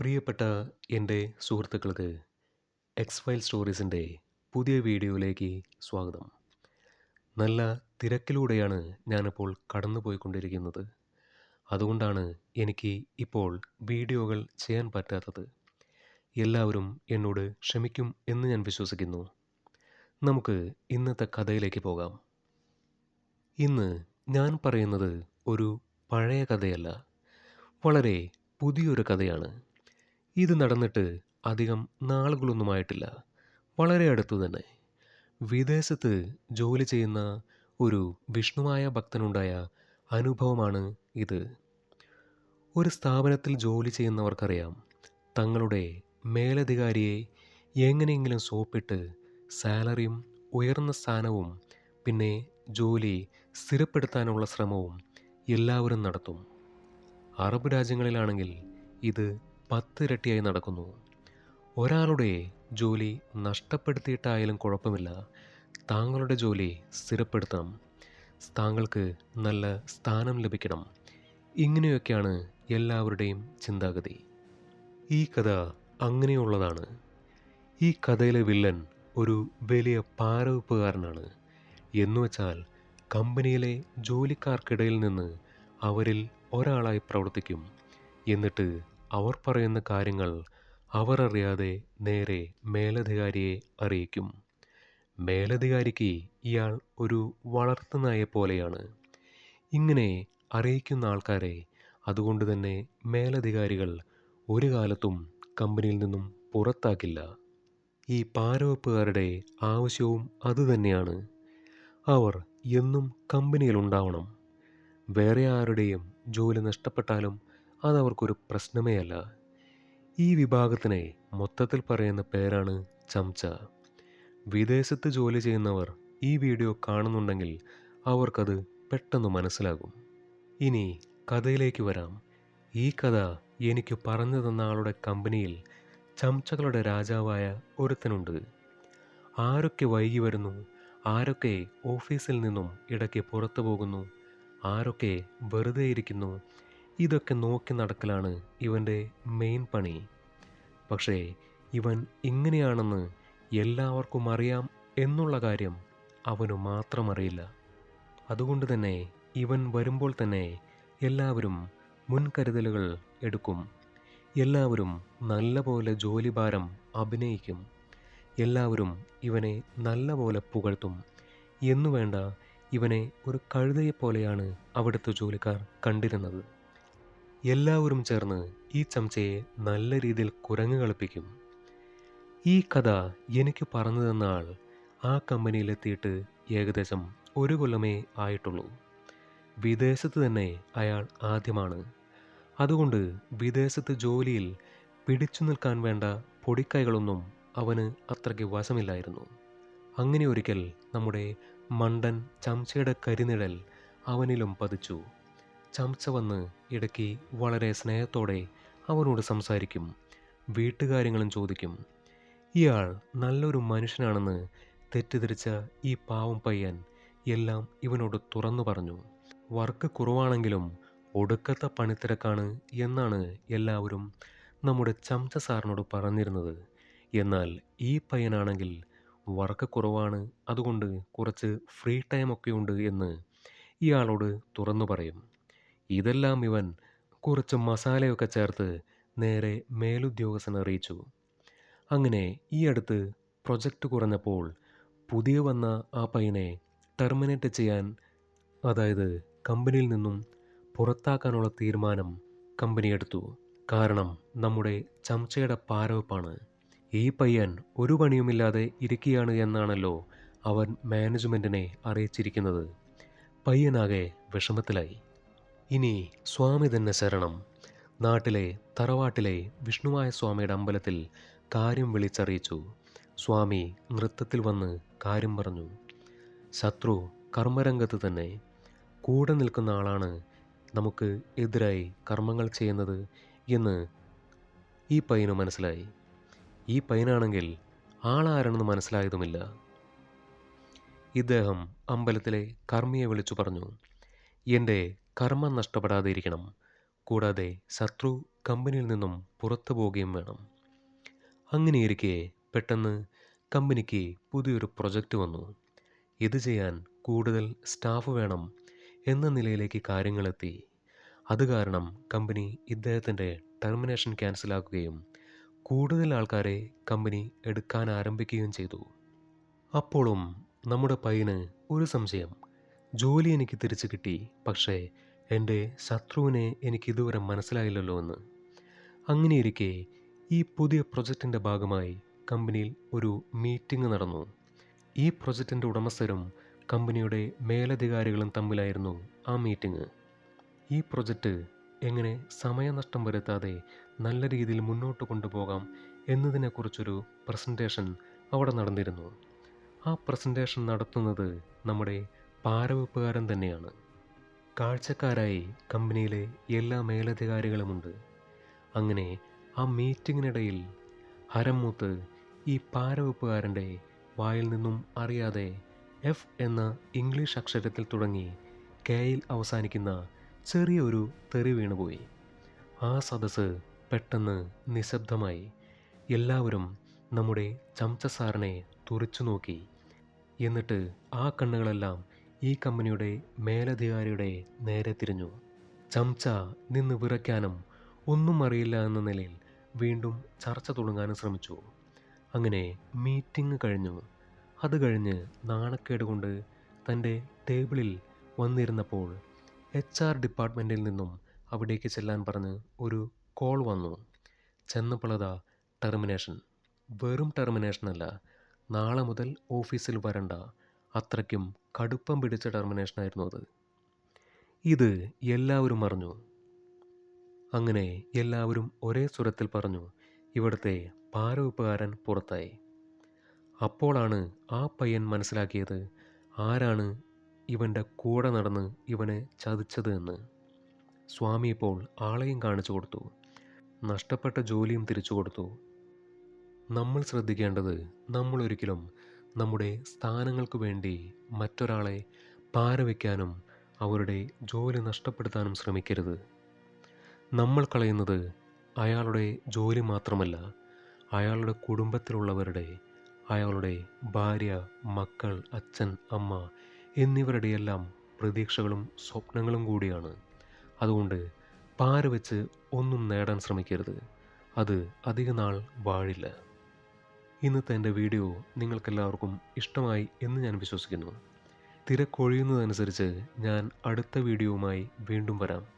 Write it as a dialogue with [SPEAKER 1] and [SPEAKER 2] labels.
[SPEAKER 1] പ്രിയപ്പെട്ട എന്റെ സുഹൃത്തുക്കൾക്ക് എക്സ് ഫയൽ സ്റ്റോറീസിന്റെ പുതിയ വീഡിയോയിലേക്ക് സ്വാഗതം. നല്ല തിരക്കിലൂടെയാണ് ഞാനിപ്പോൾ കടന്നു പോയിക്കൊണ്ടിരിക്കുന്നത് അതുകൊണ്ടാണ് എനിക്ക് ഇപ്പോൾ വീഡിയോകൾ ചെയ്യാൻ പറ്റാത്തത്. എല്ലാവരും എന്നോട് ക്ഷമിക്കും എന്ന് ഞാൻ വിശ്വസിക്കുന്നു. നമുക്ക് ഇന്നത്തെ കഥയിലേക്ക് പോകാം. ഇന്ന് ഞാൻ പറയുന്നത് ഒരു പഴയ കഥയല്ല വളരെ പുതിയൊരു കഥയാണ്. ഇത് നടന്നിട്ട് അധികം നാളുകളൊന്നുമായിട്ടില്ല. വളരെ അടുത്തു തന്നെ. വിദേശത്ത് ജോലി ചെയ്യുന്ന ഒരു വിഷ്ണുവായ ഭക്തനുണ്ടായ അനുഭവമാണ് ഇത്. ഒരു സ്ഥാപനത്തിൽ ജോലി ചെയ്യുന്നവർക്കറിയാം തങ്ങളുടെ മേലധികാരിയെ എങ്ങനെയെങ്കിലും സോപ്പിട്ട് സാലറിയും ഉയർന്ന സ്ഥാനവും പിന്നെ ജോലി സ്ഥിരപ്പെടുത്താനുള്ള ശ്രമവും എല്ലാവരും നടത്തും. അറബ് രാജ്യങ്ങളിലാണെങ്കിൽ ഇത് പത്തിരട്ടിയായി നടക്കുന്നു. ഒരാളുടെ ജോലി നഷ്ടപ്പെടുത്തിയിട്ടായാലും കുഴപ്പമില്ല. താങ്കളുടെ ജോലി സ്ഥിരപ്പെടുത്തണം. താങ്കൾക്ക് നല്ല സ്ഥാനം ലഭിക്കണം. ഇങ്ങനെയൊക്കെയാണ് എല്ലാവരുടെയും ചിന്താഗതി. ഈ കഥ അങ്ങനെയുള്ളതാണ്. ഈ കഥയിലെ വില്ലൻ ഒരു വലിയ പാരവെപ്പുകാരനാണ്. എന്നുവെച്ചാൽ കമ്പനിയിലെ ജോലിക്കാർക്കിടയിൽ നിന്ന് അവരിൽ ഒരാളായി പ്രവർത്തിക്കും. എന്നിട്ട് അവർ പറയുന്ന കാര്യങ്ങൾ അവർ അറിയാതെ നേരെ മേലധികാരിയെ അറിയിക്കും. മേലധികാരിക്ക് ഇയാൾ ഒരു വളർത്തുനായെ പോലെയാണ്. ഇങ്ങനെ അറിയിക്കുന്ന ആൾക്കാരെ അതുകൊണ്ട് തന്നെ മേലധികാരികൾ ഒരു കാലത്തും കമ്പനിയിൽ നിന്നും പുറത്താക്കില്ല. ഈ പാരവെപ്പുകാരുടെ ആവശ്യവും അതുതന്നെയാണ് അവർ എന്നും കമ്പനിയിൽ ഉണ്ടാവണം. വേറെ ആരുടെയും ജോലി നഷ്ടപ്പെട്ടാലും അതവർക്കൊരു പ്രശ്നമേ അല്ല. ഈ വിഭാഗത്തിനെ മൊത്തത്തിൽ പറയുന്ന പേരാണ് ചംച വിദേശത്ത് ജോലി ചെയ്യുന്നവർ ഈ വീഡിയോ കാണുന്നുണ്ടെങ്കിൽ അവർക്കത് പെട്ടെന്ന് മനസ്സിലാകും. ഇനി കഥയിലേക്ക് വരാം. ഈ കഥ എനിക്ക് പറഞ്ഞു തന്ന ആളുടെ കമ്പനിയിൽ ചംചകളുടെ രാജാവായ ഒരുത്തനുണ്ട്. ആരൊക്കെ വൈകി വരുന്നു ആരൊക്കെ ഓഫീസിൽ നിന്നും ഇടയ്ക്ക് പുറത്തു പോകുന്നു ആരൊക്കെ വെറുതെ ഇരിക്കുന്നു ഇതൊക്കെ നോക്കി നടക്കലാണ് ഇവന്റെ മെയിൻ പണി. പക്ഷേ ഇവൻ ഇങ്ങനെയാണെന്ന് എല്ലാവർക്കും അറിയാം എന്നുള്ള കാര്യം അവനു മാത്രം അറിയില്ല. അതുകൊണ്ട് തന്നെ ഇവൻ വരുമ്പോൾ തന്നെ എല്ലാവരും മുൻകരുതലുകൾ എടുക്കും. എല്ലാവരും നല്ലപോലെ ജോലിഭാരം അഭിനയിക്കും. എല്ലാവരും ഇവനെ നല്ലപോലെ പുകഴ്ത്തും. എന്നുവേണ്ട ഇവനെ ഒരു കഴുതയെപ്പോലെയാണ് അവിടുത്തെ ജോലിക്കാർ കണ്ടിരുന്നത്. എല്ലാവരും ചേർന്ന് ഈ ചമച്ചയെ നല്ല രീതിയിൽ കുരങ്ങ് കളിപ്പിക്കും. ഈ കഥ എനിക്ക് പറഞ്ഞു തന്ന ആൾ ആ കമ്പനിയിലെത്തിയിട്ട് ഏകദേശം ഒരു കൊല്ലമേ ആയിട്ടുള്ളൂ. വിദേശത്ത് തന്നെ അയാൾ ആദ്യമാണ്. അതുകൊണ്ട് വിദേശത്ത് ജോലിയിൽ പിടിച്ചു നിൽക്കാൻ വേണ്ട പൊടിക്കൈകളൊന്നും അവന് അത്രയ്ക്ക് വശമില്ലായിരുന്നു. അങ്ങനെ ഒരിക്കൽ നമ്മുടെ മണ്ടൻ ചംച്ചയുടെ കരിനിഴൽ അവനിലും പതിച്ചു. ചംച്ച വന്ന് ഇടയ്ക്ക് വളരെ സ്നേഹത്തോടെ അവനോട് സംസാരിക്കും വീട്ടുകാര്യങ്ങളും ചോദിക്കും. ഇയാൾ നല്ലൊരു മനുഷ്യനാണെന്ന് തെറ്റിദ്ധരിച്ച ഈ പാവം പയ്യൻ എല്ലാം ഇവനോട് തുറന്നു പറഞ്ഞു. വർക്ക് കുറവാണെങ്കിലും ഒടുക്കത്തെ പണിത്തിരക്കാണ് എന്നാണ് എല്ലാവരും നമ്മുടെ ചംച്ച സാറിനോട് പറഞ്ഞിരുന്നത്. എന്നാൽ ഈ പയ്യനാണെങ്കിൽ വർക്ക് കുറവാണ് അതുകൊണ്ട് കുറച്ച് ഫ്രീ ടൈം ഒക്കെ ഉണ്ട് എന്ന് ഇയാളോട് തുറന്നു പറയും. ഇതെല്ലാം ഇവൻ കുറച്ച് മസാലയൊക്കെ ചേർത്ത് നേരെ മേലുദ്യോഗസ്ഥനെ അറിയിച്ചു. അങ്ങനെ ഈ അടുത്ത് പ്രൊജക്റ്റ് കുറഞ്ഞപ്പോൾ പുതിയ വന്ന ആ പയ്യനെ ടെർമിനേറ്റ് ചെയ്യാൻ അതായത് കമ്പനിയിൽ നിന്നും പുറത്താക്കാനുള്ള തീരുമാനം കമ്പനി എടുത്തു. കാരണം നമ്മുടെ ചംച്ചയുടെ പാരവപ്പാണ്. ഈ പയ്യൻ ഒരു പണിയുമില്ലാതെ ഇരിക്കുകയാണ് എന്നാണല്ലോ അവൻ മാനേജ്മെന്റിനെ അറിയിച്ചിരിക്കുന്നത്. പയ്യനാകെ വിഷമത്തിലായി. ഇനി സ്വാമി തന്നെ ശരണം. നാട്ടിലെ തറവാട്ടിലെ വിഷ്ണുവായ സ്വാമിയുടെ അമ്പലത്തിൽ കാര്യം വിളിച്ചറിയിച്ചു. സ്വാമി നൃത്തത്തിൽ വന്ന് കാര്യം പറഞ്ഞു. ശത്രു കർമ്മരംഗത്ത് തന്നെ. കൂടെ നിൽക്കുന്ന ആളാണ് നമുക്ക് എതിരായി കർമ്മങ്ങൾ ചെയ്യുന്നത് എന്ന് ഈ പയ്യന് മനസ്സിലായി. ഈ പയ്യനാണെങ്കിൽ ആളാരാണെന്ന് മനസ്സിലായതുമില്ല. ഇദ്ദേഹം അമ്പലത്തിലെ കർമ്മിയെ വിളിച്ചു പറഞ്ഞു. എന്റെ കർമ്മം നഷ്ടപ്പെടാതെ ഇരിക്കണം കൂടാതെ ശത്രു കമ്പനിയിൽ നിന്നും പുറത്തു പോവുകയും വേണം. അങ്ങനെയിരിക്കെ പെട്ടെന്ന് കമ്പനിക്ക് പുതിയൊരു പ്രൊജക്റ്റ് വന്നു. ഇത് ചെയ്യാൻ കൂടുതൽ സ്റ്റാഫ് വേണം എന്ന നിലയിലേക്ക് കാര്യങ്ങളെത്തി. അത് കാരണം കമ്പനി ഇദ്ദേഹത്തിന്റെ ടെർമിനേഷൻ ക്യാൻസലാക്കുകയും കൂടുതൽ ആൾക്കാരെ കമ്പനി എടുക്കാൻ ആരംഭിക്കുകയും ചെയ്തു. അപ്പോഴും നമ്മുടെ പയ്യന് ഒരു സംശയം. ജോലി എനിക്ക് തിരിച്ചു കിട്ടി. പക്ഷേ എന്റെ ശത്രുവിനെ എനിക്ക് ഇതുവരെ മനസ്സിലായില്ലല്ലോ എന്ന്. അങ്ങനെയിരിക്കെ ഈ പുതിയ പ്രൊജക്റ്റിന്റെ ഭാഗമായി കമ്പനിയിൽ ഒരു മീറ്റിംഗ് നടന്നു. ഈ പ്രൊജക്റ്റിന്റെ ഉടമസ്ഥരും കമ്പനിയുടെ മേലധികാരികളും തമ്മിലായിരുന്നു ആ മീറ്റിംഗ്. ഈ പ്രൊജക്റ്റ് എങ്ങനെ സമയനഷ്ടം വരുത്താതെ നല്ല രീതിയിൽ മുന്നോട്ട് കൊണ്ടുപോകാം എന്നതിനെക്കുറിച്ചൊരു പ്രസന്റേഷൻ അവിടെ നടന്നിരുന്നു. ആ പ്രസന്റേഷൻ നടത്തുന്നത് നമ്മുടെ പാരവെപ്പുകാരൻ തന്നെയാണ്. കാഴ്ചക്കാരായി കമ്പനിയിലെ എല്ലാ മേലധികാരികളുമുണ്ട്. അങ്ങനെ ആ മീറ്റിങ്ങിനിടയിൽ ഹരംമൂത്ത് ഈ പാരവെപ്പുകാരന്റെ വായിൽ നിന്നും അറിയാതെ എഫ് എന്ന ഇംഗ്ലീഷ് അക്ഷരത്തിൽ തുടങ്ങി കെയിൽ അവസാനിക്കുന്ന ചെറിയൊരു തെറി വീണുപോയി. ആ സദസ്സ് പെട്ടെന്ന് നിശബ്ദമായി. എല്ലാവരും നമ്മുടെ ചംച സാറിനെ തുറച്ചു നോക്കി എന്നിട്ട് ആ കണ്ണുകളെല്ലാം ഈ കമ്പനിയുടെ മേലധികാരിയുടെ നേരെ തിരിഞ്ഞു. ചംച നിന്ന് വിറയ്ക്കാനും ഒന്നും അറിയില്ല എന്ന നിലയിൽ വീണ്ടും ചർച്ച തുടങ്ങാനും ശ്രമിച്ചു. അങ്ങനെ മീറ്റിംഗ് കഴിഞ്ഞു. അത് കഴിഞ്ഞ് നാണക്കേട് കൊണ്ട് തന്റെ ടേബിളിൽ വന്നിരുന്നപ്പോൾ എച്ച് ആർ ഡിപ്പാർട്ട്മെന്റിൽ നിന്നും അവിടേക്ക് ചെല്ലാൻ പറഞ്ഞ് ഒരു കോൾ വന്നു. ചെന്നപ്പോഴതാ ടെർമിനേഷൻ. വെറും ടെർമിനേഷനല്ല നാളെ മുതൽ ഓഫീസിൽ വരണ്ട അത്രയ്ക്കും കടുപ്പം പിടിച്ച ടെർമിനേഷനായിരുന്നു അത്. ഇത് എല്ലാവരും അറിഞ്ഞു. അങ്ങനെ എല്ലാവരും ഒരേ സ്വരത്തിൽ പറഞ്ഞു ഇവിടുത്തെ പാരവെപ്പുകാരൻ പുറത്തായി. അപ്പോഴാണ് ആ പയ്യൻ മനസ്സിലാക്കിയത് ആരാണ് ഇവന്റെ കൂടെ നടന്ന് ഇവനെ ചതിച്ചത് എന്ന്. സ്വാമി ഇപ്പോൾ ആളെയും കാണിച്ചു കൊടുത്തു. നഷ്ടപ്പെട്ട ജോലിയും തിരിച്ചു കൊടുത്തു. നമ്മൾ ശ്രദ്ധിക്കേണ്ടത് നമ്മൾ ഒരിക്കലും നമ്മുടെ സ്ഥാനങ്ങൾക്ക് വേണ്ടി മറ്റൊരാളെ പാരവയ്ക്കാനും അവരുടെ ജോലി നഷ്ടപ്പെടുത്താനും ശ്രമിക്കരുത്. നമ്മൾ കളയുന്നത് അയാളുടെ ജോലി മാത്രമല്ല അയാളുടെ കുടുംബത്തിലുള്ളവരുടെ അയാളുടെ ഭാര്യ മക്കൾ അച്ഛൻ അമ്മ എന്നിവരുടെയെല്ലാം പ്രതീക്ഷകളും സ്വപ്നങ്ങളും കൂടിയാണ്. അതുകൊണ്ട് പാര വെച്ച് ഒന്നും നേടാൻ ശ്രമിക്കരുത്. അത് അധികനാൾ വാഴില്ല. ഇന്നത്തെ എന്റെ വീഡിയോ നിങ്ങൾക്കെല്ലാവർക്കും ഇഷ്ടമായി എന്ന് ഞാൻ വിശ്വസിക്കുന്നു. തിരക്കൊഴിയുന്നതനുസരിച്ച് ഞാൻ അടുത്ത വീഡിയോവുമായി വീണ്ടും വരാം.